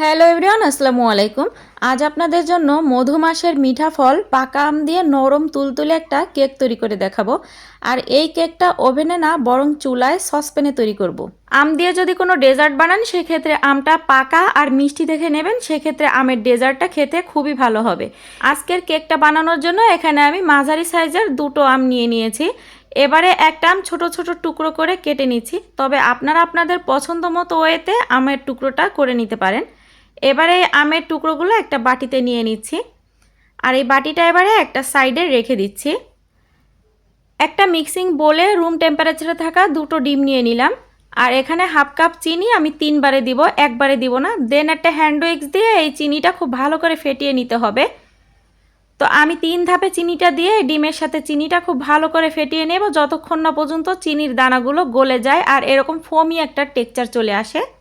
Hello everyone, আসসালামু আলাইকুম। আজ আপনাদের জন্য মধু মাসের মিঠা ফল, পাকা আম দিয়ে নরম তুলতুলে একটা কেক তৈরি করে দেখাবো। আর এই কেকটা ওভেনে না, বরং চুলায় সসপ্যানে তৈরি করব। আম দিয়ে যদি কোনো ডেজার্ট বানান, সেক্ষেত্রে আমটা পাকা আর মিষ্টি দেখে নেবেন। সেক্ষেত্রে আমের ডেজার্টটা খেতে খুবই ভালো হবে। আজকের কেকটা বানানোর জন্য এখানে আমি মাঝারি সাইজের দুটো আম নিয়ে নিয়েছি। এবারে একটা আম ছোট ছোট টুকরো করে কেটে নিচ্ছি। তবে আপনারা আপনাদের পছন্দ মতো ওয়েতে আমের টুকরোটা করে নিতে পারেন। এবারে আমের টুকরোগুলো একটা বাটিতে নিয়ে নিচ্ছি। আর এই বাটিটা এবারে একটা সাইডে রেখে দিচ্ছি। একটা মিক্সিং বলে রুম টেম্পারেচারে থাকা দুটো ডিম নিয়ে নিলাম। আর এখানে হাফ কাপ চিনি আমি তিনবারে দিব, একবারে দিব না। দেন একটা হ্যান্ড দিয়ে এই চিনিটা খুব ভালো করে ফেটিয়ে নিতে হবে। তো আমি তিন ধাপে চিনিটা দিয়ে ডিমের সাথে চিনিটা খুব ভালো করে ফেটিয়ে নেব। যতক্ষণ না পর্যন্ত চিনির দানাগুলো গলে যায় আর এরকম ফোমি একটা টেক্সচার চলে আসে।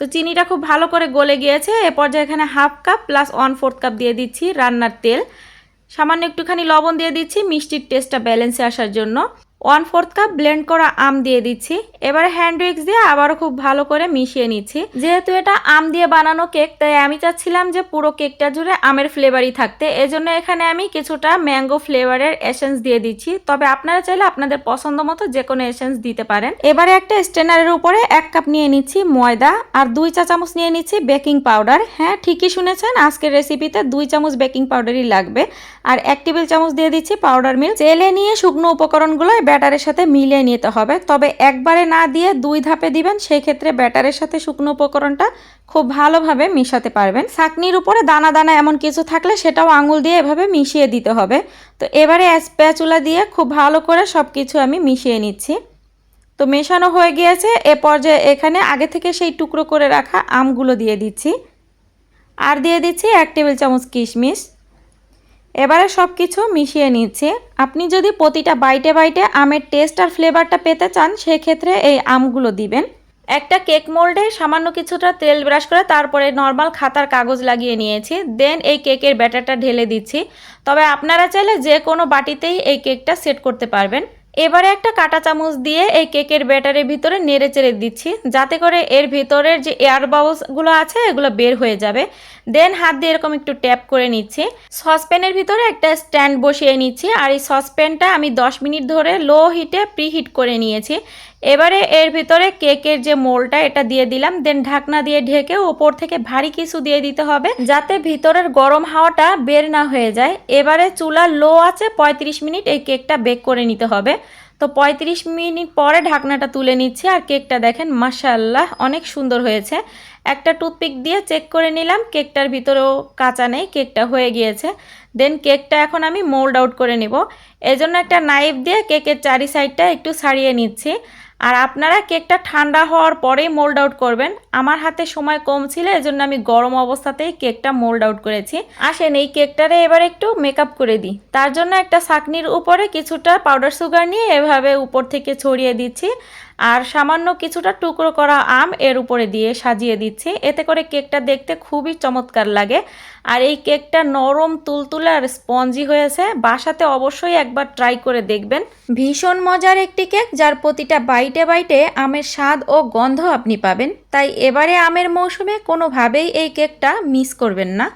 তো চিনিটা খুব ভালো করে গলে গিয়েছে। এ পর্যায়ে এখানে half cup plus one fourth cup দিয়ে দিচ্ছি রান্নার তেল। সামান্য একটুখানি লবণ দিয়ে দিচ্ছি, মিষ্টির টেস্টটা ব্যালেন্সে আসার জন্য। ওয়ান ফোর্থ কাপ ব্লেন্ড করা আম দিয়ে দিচ্ছি। এবারে হ্যান্ড উইক্স দিয়ে আবারও খুব ভালো করে মিশিয়ে নিচ্ছি। যেহেতু এটা আম দিয়ে বানানো কেক তাই আমি চাচ্ছিলাম যে পুরো কেকটা জুড়ে আমের ফ্লেভারই থাকতে। এজন্য এখানে আমি কিছুটা ম্যাঙ্গো ফ্লেভারের এসেন্স দিয়ে দিচ্ছি। তবে আপনারা চাইলে আপনাদের পছন্দ মতো যে কোনো এসেন্স দিতে পারেন। এবারে একটা স্টেনারের উপরে এক কাপ নিয়ে নিচ্ছি ময়দা আর দুই চা চামচ নিয়ে নিচ্ছি বেকিং পাউডার হ্যাঁ ঠিকই শুনেছেন, আজকের রেসিপিতে দুই চামচ বেকিং পাউডারই লাগবে। আর এক টেবিল চামচ দিয়ে দিচ্ছি পাউডার মিল্ক চেলে নিয়ে শুকনো উপকরণগুলো ব্যাটারের সাথে মিলিয়ে নিতে হবে। তবে একবারে না দিয়ে দুই ধাপে দিবেন সেই ক্ষেত্রে ব্যাটারের সাথে শুকনো উপকরণটা খুব ভালোভাবে মিশাতে পারবেন। ছাকনির উপরে দানা দানা এমন কিছু থাকলে সেটাও আঙুল দিয়ে এভাবে মিশিয়ে দিতে হবে। তো এবারে স্প্যাচুলা দিয়ে খুব ভালো করে সব কিছু আমি মিশিয়ে নিচ্ছি। তো মেশানো হয়ে গিয়েছে, এ পর্যায়ে এখানে আগে থেকে সেই টুকরো করে রাখা আমগুলো দিয়ে দিচ্ছি। আর দিয়ে দিচ্ছি এক টেবিল চামচ কিশমিশ। এবারে সব কিছু মিশিয়ে নিচ্ছে। আপনি যদি প্রতিটা বাইটে বাইটে আমের টেস্ট আর ফ্লেভারটা পেতে চান, সেক্ষেত্রে এই আমগুলো দিবেন। একটা কেক মোল্ডে সামান্য কিছুটা তেল ব্রাশ করে তারপরে নর্মাল খাতার কাগজ লাগিয়ে নিয়েছি। দেন এই কেকের ব্যাটারটা ঢেলে দিচ্ছি। তবে আপনারা চাইলে যে কোনো বাটিতেই এই কেকটা সেট করতে পারবেন। এবারে একটা কাটা চামচ দিয়ে এই কেকের ব্যাটারের ভিতরে নেড়ে চেড়ে দিচ্ছি, যাতে করে এর ভিতরের যে এয়ার বাউলসগুলো আছে, এগুলো বের হয়ে যাবে। দেন হাত দিয়ে এরকম একটু ট্যাপ করে নিচ্ছি। সসপ্যানের ভিতরে একটা স্ট্যান্ড বসিয়ে নিচ্ছি, আর এই সসপ্যানটা আমি 10 মিনিট ধরে লো হিটে প্রিহিট করে নিয়েছি। এবারে এর ভিতরে কেকের যে মোলটা, এটা দিয়ে দিলাম। দেন ঢাকনা দিয়ে ঢেকে ওপর থেকে ভারী কিছু দিয়ে দিতে হবে, যাতে ভিতরের গরম হাওয়াটা বের না হয়ে যায়। এবারে চুলা লো আছে 35 মিনিট এই কেকটা বেক করে নিতে হবে। তো 35 মিনিট পরে ঢাকনাটা তুলে নিচ্ছি, আর কেকটা দেখেন মাশাল্লাহ অনেক সুন্দর হয়েছে। একটা টুথপিক দিয়ে চেক করে নিলাম, কেকটার ভিতরেও কাঁচা নেই, কেকটা হয়ে গিয়েছে। দেন কেকটা এখন আমি মোল্ড আউট করে নিব। এজন্য একটা নাইফ দিয়ে কেকের চারি সাইডটা একটু ছাড়িয়ে নিচ্ছি। আর আপনারা কেকটা ঠান্ডা হওয়ার পরেই মোল্ড আউট করবেন। আমার হাতে সময় কম ছিল, এজন্য আমি গরম অবস্থাতেই কেকটা মোল্ড আউট করেছি। আসেন, এই কেকটারে এবার একটু মেকআপ করে দিই। তার জন্য একটা ছাকনির উপরে কিছুটা পাউডার সুগার নিয়ে এভাবে উপর থেকে ছড়িয়ে দিচ্ছি। আর সামান্য কিছুটা টুকরো করা আম এর উপরে দিয়ে সাজিয়ে দিচ্ছি। এতে করে কেকটা দেখতে খুবই চমৎকার লাগে। আর এই কেকটা নরম, তুলতুলে আর স্পঞ্জি হয়েছে। বাসাতে অবশ্যই একবার ট্রাই করে দেখবেন। ভীষণ মজার একটি কেক, যার প্রতিটা বাইটে বাইটে আমের স্বাদ ও গন্ধ আপনি পাবেন। তাই এবারে আমের মৌসুমে কোনোভাবেই এই কেকটা মিস করবেন না।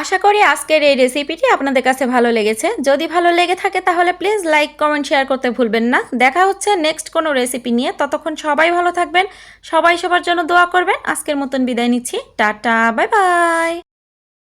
আশা করি আজকের এই রেসিপিটি আপনাদের কাছে ভালো লেগেছে। যদি ভালো লেগে থাকে তাহলে প্লিজ লাইক কমেন্ট শেয়ার করতে ভুলবেন না। দেখা হচ্ছে নেক্সট কোনো রেসিপি নিয়ে। ততক্ষণ সবাই ভালো থাকবেন। সবাই সবার জন্য দোয়া করবেন। আজকের মতন বিদায় নিচ্ছি। Tata bye bye